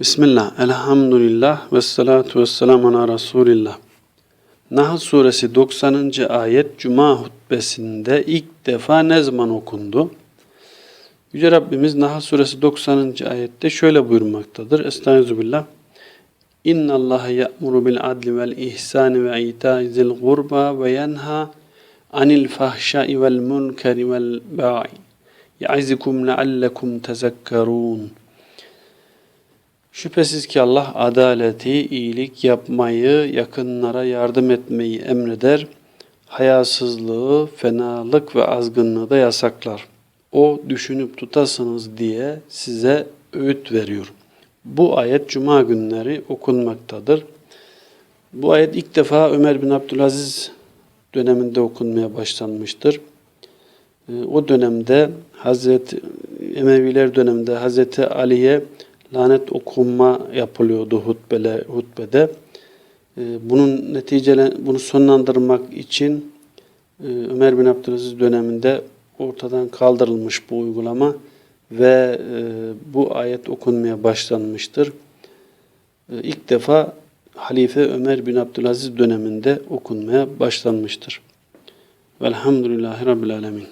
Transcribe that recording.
Bismillah, elhamdülillah ve salatu ve selamu ala Resulillah. Nahl suresi 90. ayet Cuma hutbesinde ilk defa ne zaman okundu? Yüce Rabbimiz Nahl suresi 90. ayette şöyle buyurmaktadır. Estağfirullah. İnna Allah ya'muru bil adli vel ihsani ve ita'i zil gurba ve yenha anil fahşai vel munkeri vel ba'i. Ya'izikum leallekum tezekkerun. Şüphesiz ki Allah adaleti, iyilik yapmayı, yakınlara yardım etmeyi emreder. Hayasızlığı, fenalık ve azgınlığı da yasaklar. O düşünüp tutasınız diye size öğüt veriyor. Bu ayet cuma günleri okunmaktadır. Bu ayet ilk defa Ömer bin Abdülaziz döneminde okunmaya başlanmıştır. Ee, O dönemde Hazreti Emeviler döneminde Hazreti Ali'ye lanet okunma yapılıyordu hutbele, hutbede. Ee, Bunun neticele bunu sonlandırmak için e, Ömer bin Abdülaziz döneminde ortadan kaldırılmış bu uygulama ve e, bu ayet okunmaya başlanmıştır. E, İlk defa Halife Ömer bin Abdülaziz döneminde okunmaya başlanmıştır. Velhamdülillahi Rabbil Alemin.